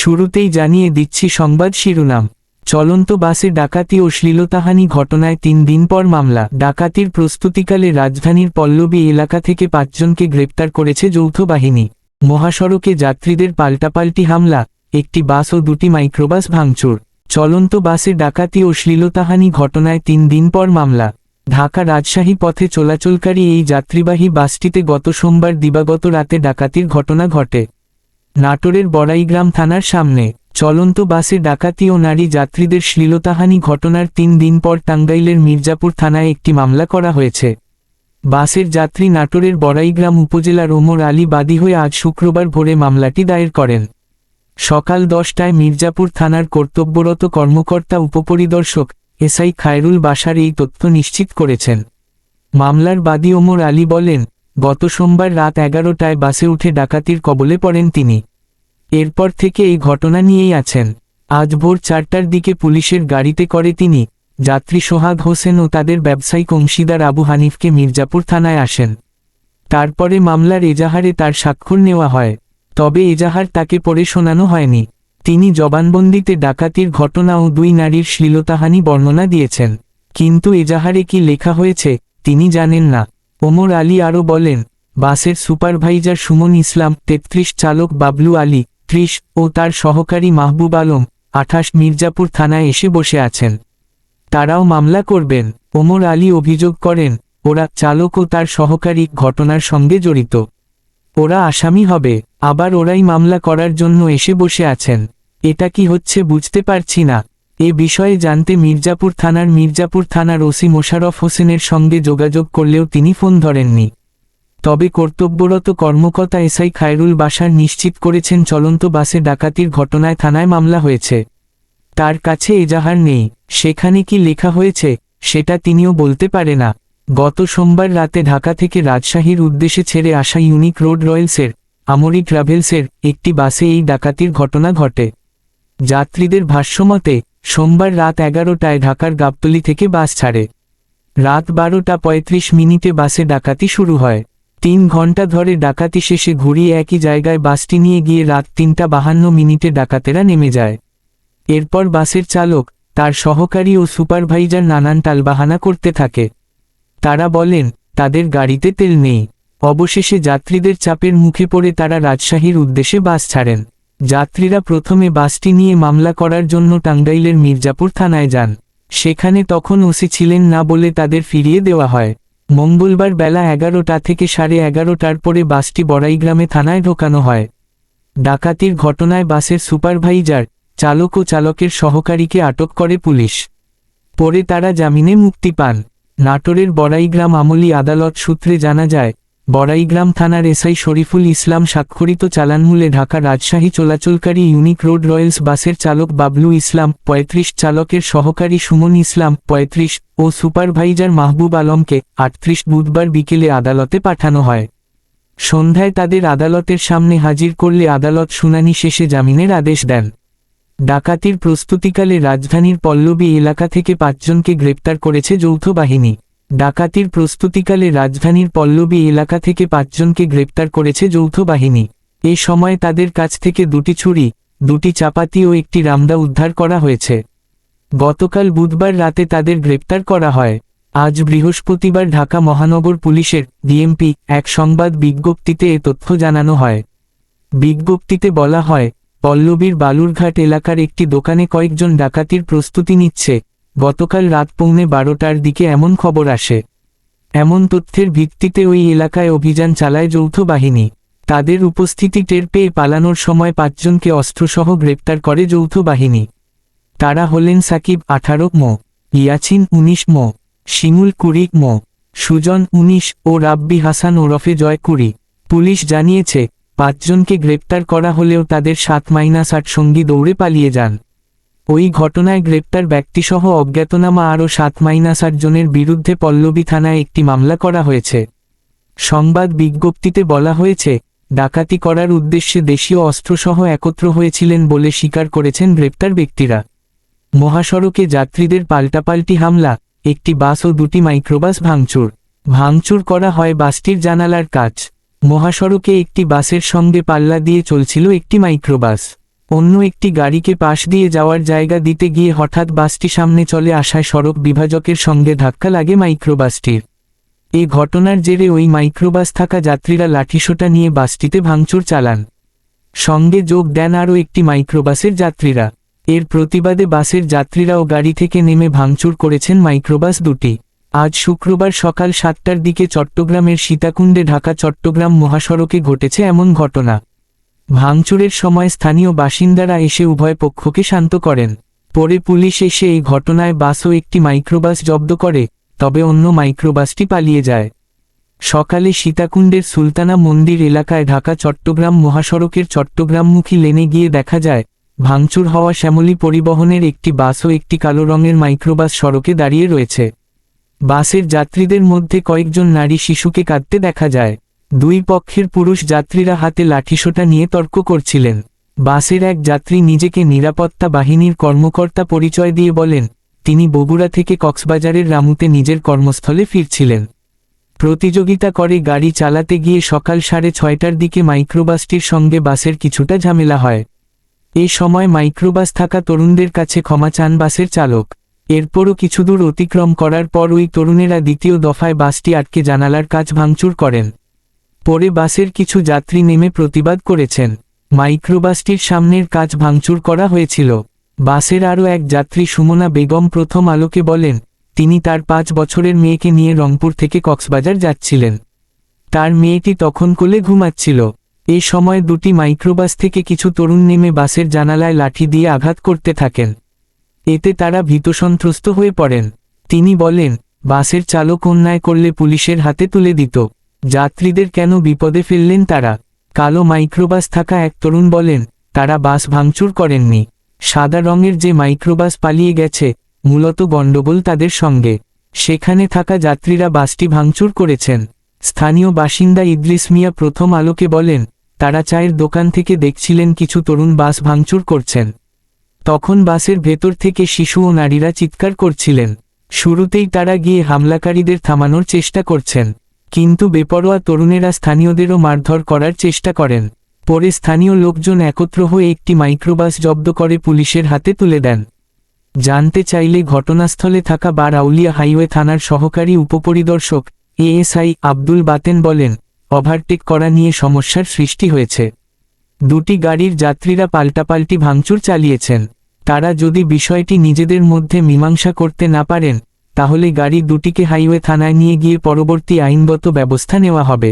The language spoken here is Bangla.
শুরুতেই জানিয়ে দিচ্ছি সংবাদ শিরোনাম। চলন্ত বাসে ডাকাতি ও শ্লীলতাহানি ঘটনায় তিন দিন পর মামলা। ডাকাতির প্রস্তুতিকালে রাজধানীর পল্লবী এলাকা থেকে পাঁচজনকে গ্রেপ্তার করেছে যৌথ বাহিনী। মহাসড়কে যাত্রীদের পাল্টাপাল্টি হামলা, একটি বাস ও দুটি মাইক্রোবাস ভাঙচুর। চলন্ত বাসে ডাকাতি ও শ্লীলতাহানি ঘটনায় তিন দিন পর মামলা। ঢাকা রাজশাহী পথে চলাচলকারী এই যাত্রীবাহী বাসটিতে গত সোমবার দিবাগত রাতে ডাকাতির ঘটনা ঘটে। নাটোরের বড়াইগ্রাম থানার সামনে চলন্ত বাসে ডাকাতি ও নারী যাত্রীদের শ্লীলতাহানি ঘটনার তিন দিন পর টাঙ্গাইলের মির্জাপুর থানায় একটি মামলা করা হয়েছে। বাসের যাত্রী নাটোরের বড়াইগ্রাম উপজেলার ওমর আলী বাদী হয়ে আজ শুক্রবার ভোরে মামলাটি দায়ের করেন। সকাল দশটায় মির্জাপুর থানার কর্তব্যরত কর্মকর্তা উপপরিদর্শক এসআই খায়রুল বাসার এই তথ্য নিশ্চিত করেছেন। মামলার বাদী ওমর আলী বলেন গত সোমবার রাত এগারোটায় বাসে উঠে ডাকাতির কবলে পড়েন তিনি। এরপর থেকে এই ঘটনা নিয়েই আছেন। আজ ভোর চারটার দিকে পুলিশের গাড়িতে করে তিনি, যাত্রী সোহাগ হোসেন ও তাদের ব্যবসায়িক অংশীদার আবু হানিফকে মির্জাপুর থানায় আসেন। তারপরে মামলার এজাহারে তার স্বাক্ষর নেওয়া হয়, তবে এজাহার তাকে পড়ে শোনানো হয়নি। তিনি জবানবন্দিতে ডাকাতির ঘটনা ও দুই নারীর শ্লীলতাহানি বর্ণনা দিয়েছেন। কিন্তু এজাহারে কি লেখা হয়েছে, তিনি জানেন না। ওমর আলী আরও বলেন, বাসের সুপারভাইজার সুমন ইসলাম, তেত্রিশ চালক বাবলু আলী, ত্রিশ, ও তার সহকারী মাহবুব আলম, আঠাশ মির্জাপুর থানায় এসে বসে আছেন। তারাও মামলা করবেন, ওমর আলী অভিযোগ করেন, ওরা চালক ও তার সহকারী ঘটনার সঙ্গে জড়িত। ওরা আসামি হবে, আবার ওরাই মামলা করার জন্য এসে বসে আছেন। এটা কি হচ্ছে বুঝতে পারছি না। এ বিষয়ে জানতে মির্জাপুর থানার মির্জাপুর থানার ওসি মোশারফ হোসেনের সঙ্গে যোগাযোগ করলেও তিনি ফোন ধরেননি। তবে কর্তব্যরত কর্মকর্তা এসআই খায়রুল বাসার নিশ্চিত করেছেন চলন্ত বাসে ডাকাতির ঘটনায় থানায় মামলা হয়েছে। তার কাছে এজাহার নেই, সেখানে কি লেখা হয়েছে, সেটা তিনিও বলতে পারে না। গত সোমবার রাতে ঢাকা থেকে রাজশাহীর উদ্দেশ্যে ছেড়ে আসা ইউনিক রোড রয়েলসের, আমরি ট্রাভেলসের, একটি বাসে এই ডাকাতির ঘটনা ঘটে। যাত্রীদের ভাষ্যমতে সোমবার রাত এগারোটায় ঢাকার গাবতলি থেকে বাস ছাড়ে। রাত বারোটা পঁয়ত্রিশ মিনিটে বাসে ডাকাতি শুরু হয়। তিন ঘণ্টা ধরে ডাকাতি শেষে ঘুরিয়ে একই জায়গায় বাসটি নিয়ে গিয়ে রাত তিনটা বাহান্ন মিনিটে ডাকাতেরা নেমে যায়। এরপর বাসের চালক, তার সহকারী ও সুপারভাইজার নানান টালবাহানা করতে থাকে। তারা বলেন, তাদের গাড়িতে তেল নেই। অবশেষে যাত্রীদের চাপের মুখে পড়ে তারা রাজশাহীর উদ্দেশ্যে বাস ছাড়েন। যাত্রীরা প্রথমে বাসটি নিয়ে মামলা করার জন্য টাঙ্গাইলের মির্জাপুর থানায় যান। সেখানে তখন ওসি ছিলেন না বলে তাদের ফিরিয়ে দেওয়া হয়। মঙ্গলবার বেলা এগারোটা থেকে সাড়ে এগারোটার পরে বাসটি বড়াইগ্রামে থানায় ঢোকানো হয়। ডাকাতির ঘটনায় বাসের সুপারভাইজার, চালক ও চালকের সহকারীকে আটক করে পুলিশ। পরে তারা জামিনে মুক্তি পান। নাটোরের বড়াইগ্রাম আমলি আদালত সূত্রে জানা যায় বড়াইগ্রাম থানার এসআই শরীফুল ইসলাম স্বাক্ষরিত চালানমূলে ঢাকা রাজশাহী চলাচলকারী ইউনিক রোড রয়েলস বাসের চালক বাবলু ইসলাম, পঁয়ত্রিশ চালকের সহকারী সুমন ইসলাম, পঁয়ত্রিশ, ও সুপারভাইজার মাহবুব আলমকে আটত্রিশ বুধবার বিকেলে আদালতে পাঠানো হয়। সন্ধ্যায় তাদের আদালতের সামনে হাজির করলে আদালত শুনানি শেষে জামিনের আদেশ দেন। ডাকাতির প্রস্তুতিকালে রাজধানীর পল্লবী এলাকা থেকে পাঁচজনকে গ্রেপ্তার করেছে যৌথ বাহিনী। ডাকাতির প্রস্তুতিকালে রাজধানীর পল্লবী এলাকা থেকে পাঁচজনকে গ্রেপ্তার করেছে যৌথ বাহিনী। এ সময় তাদের কাছ থেকে দুটি ছুরি, দুটি চাপাতি ও একটি রামদা উদ্ধার করা হয়েছে। গতকাল বুধবার রাতে তাদের গ্রেপ্তার করা হয়। আজ বৃহস্পতিবার ঢাকা মহানগর পুলিশের ডিএমপি এক সংবাদ বিজ্ঞপ্তিতে এ তথ্য জানানো হয়। বিজ্ঞপ্তিতে বলা হয়, পল্লবীর বালুরঘাট এলাকার একটি দোকানে কয়েকজন ডাকাতির প্রস্তুতি নিচ্ছে। গতকাল রাত পৌনে বারোটার দিকে এমন খবর আসে। এমন তথ্যের ভিত্তিতে ওই এলাকায় অভিযান চালায় যৌথ বাহিনী। তাদের উপস্থিতি টের পেয়ে পালানোর সময় পাঁচজনকে অস্ত্রসহ গ্রেপ্তার করে যৌথ বাহিনী। তারা হলেন সাকিব আঠারো মো, ইয়াছিন উনিশ মো, শিমুল কুড়ি মো, সুজন উনিশ ও রাব্বি হাসান ওরফে জয় কুড়ি। পুলিশ জানিয়েছে, পাঁচজনকে গ্রেপ্তার করা হলেও তাদের সাত মাইনাস আট সঙ্গী দৌড়ে পালিয়ে যান। ওই ঘটনায় গ্রেপ্তার ব্যক্তিসহ অজ্ঞাতনামা আরও সাত মাইনাস জনের বিরুদ্ধে পল্লবী থানায় একটি মামলা করা হয়েছে। সংবাদ বিজ্ঞপ্তিতে বলা হয়েছে, ডাকাতি করার উদ্দেশ্যে দেশীয় অস্ত্রসহ একত্র হয়েছিলেন বলে স্বীকার করেছেন গ্রেপ্তার ব্যক্তিরা। মহাসড়কে যাত্রীদের পাল্টাপাল্টি হামলা, একটি বাস ও দুটি মাইক্রোবাস ভাঙচুর। ভাঙচুর করা হয় বাসটির জানালার কাজ মহাসড়কে একটি বাসের সঙ্গে পাল্লা দিয়ে চলছিল একটি মাইক্রোবাস। অন্য একটি গাড়িকে পাশ দিয়ে যাওয়ার জায়গা দিতে গিয়ে হঠাৎ বাসটি সামনে চলে আসায় সড়ক বিভাজকের সঙ্গে ধাক্কা লাগে মাইক্রোবাসটির। এ ঘটনার জেরে ওই মাইক্রোবাস থাকা যাত্রীরা লাঠিসোটা নিয়ে বাসটিতে ভাঙচুর চালান। সঙ্গে যোগ দেন আরও একটি মাইক্রোবাসের যাত্রীরা। এর প্রতিবাদে বাসের যাত্রীরাও গাড়ি থেকে নেমে ভাঙচুর করেছেন মাইক্রোবাস দুটি। আজ শুক্রবার সকাল সাতটার দিকে চট্টগ্রামের সীতাকুণ্ডে ঢাকা চট্টগ্রাম মহাসড়কে ঘটেছে এমন ঘটনা। ভাঙচুরের সময় স্থানীয় বাসিন্দারা এসে উভয় পক্ষকে শান্ত করেন। পরে পুলিশ এসে এই ঘটনায় বাস ও একটি মাইক্রোবাস জব্দ করে, তবে অন্য মাইক্রোবাসটি পালিয়ে যায়। সকালে সীতাকুণ্ডের সুলতানা মন্দির এলাকায় ঢাকা চট্টগ্রাম মহাসড়কের চট্টগ্রামমুখী লেনে গিয়ে দেখা যায়, ভাঙচুর হওয়া শ্যামলী পরিবহনের একটি বাস ও একটি কালো রঙের মাইক্রোবাস সড়কে দাঁড়িয়ে রয়েছে। বাসের যাত্রীদের মধ্যে কয়েকজন নারী শিশুকে কাঁদতে দেখা যায়। দুই পক্ষের পুরুষ যাত্রীরা হাতে লাঠিসোঁটা নিয়ে তর্ক করছিলেন। বাসের এক যাত্রী নিজেকে নিরাপত্তা বাহিনীর কর্মকর্তা পরিচয় দিয়ে বলেন, তিনি বগুড়া থেকে কক্সবাজারের রামুতে নিজের কর্মস্থলে ফিরছিলেন। প্রতিযোগিতা করে গাড়ি চালাতে গিয়ে সকাল সাড়ে ছয়টার দিকে মাইক্রোবাসটির সঙ্গে বাসের কিছুটা ঝামেলা হয়। এ সময় মাইক্রোবাস থাকা তরুণদের কাছে ক্ষমা চান বাসের চালক। এরপরও কিছুদূর অতিক্রম করার পর ওই তরুণেরা দ্বিতীয় দফায় বাসটি আটকে জানালার কাজ ভাঙচুর করেন। পরে বাসের কিছু যাত্রী নেমে প্রতিবাদ করেছেন। মাইক্রোবাসটির সামনের কাজ ভাঙচুর করা হয়েছিল। বাসের আরও এক যাত্রী সুমনা বেগম প্রথম আলোকে বলেন, তিনি তার পাঁচ বছরের মেয়েকে নিয়ে রংপুর থেকে কক্সবাজার যাচ্ছিলেন। তার মেয়েটি তখন কোলে ঘুমাচ্ছিল। এ সময় দুটি মাইক্রোবাস থেকে কিছু তরুণ নেমে বাসের জানালায় লাঠি দিয়ে আঘাত করতে থাকেন। এতে তারা ভীতসন্ত্রস্ত হয়ে পড়েন। তিনি বলেন, বাসের চালক অন্যায় করলে পুলিশের হাতে তুলে দিত। যাত্রীদের কেন বিপদে ফেললেন তারা? কালো মাইক্রোবাস থাকা এক তরুণ বলেন, তারা বাস ভাঙচুর করেননি। সাদা রঙের যে মাইক্রোবাস পালিয়ে গেছে, মূলত গণ্ডগোল তাদের সঙ্গে। সেখানে থাকা যাত্রীরা বাসটি ভাঙচুর করেছেন। স্থানীয় বাসিন্দা ইদ্রিস মিয়া প্রথম আলোকে বলেন, তারা চায়ের দোকান থেকে দেখছিলেন কিছু তরুণ বাস ভাঙচুর করছেন। তখন বাসের ভেতর থেকে শিশু ও নারীরা চিৎকার করছিলেন। শুরুতেই তারা গিয়ে হামলাকারীদের থামানোর চেষ্টা করছেন। কিন্তু বেপরোয়া তরুণেরা স্থানীয়দেরও মারধর করার চেষ্টা করেন। পরে স্থানীয় লোকজন একত্র হয়ে একটি মাইক্রোবাস জব্দ করে পুলিশের হাতে তুলে দেন। জানতে চাইলে ঘটনাস্থলে থাকা বার আউলিয়া হাইওয়ে থানার সহকারী উপপরিদর্শক এএসআই আব্দুল বাতেন বলেন, ওভারটেক করা নিয়ে সমস্যার সৃষ্টি হয়েছে। দুটি গাড়ির যাত্রীরা পাল্টাপাল্টি ভাঙচুর চালিয়েছেন। তারা যদি বিষয়টি নিজেদের মধ্যে মীমাংসা করতে না পারেন তাহলে গাড়ি দুটিকে হাইওয়ে থানায় নিয়ে গিয়ে পরবর্তী আইনগত ব্যবস্থা নেওয়া হবে।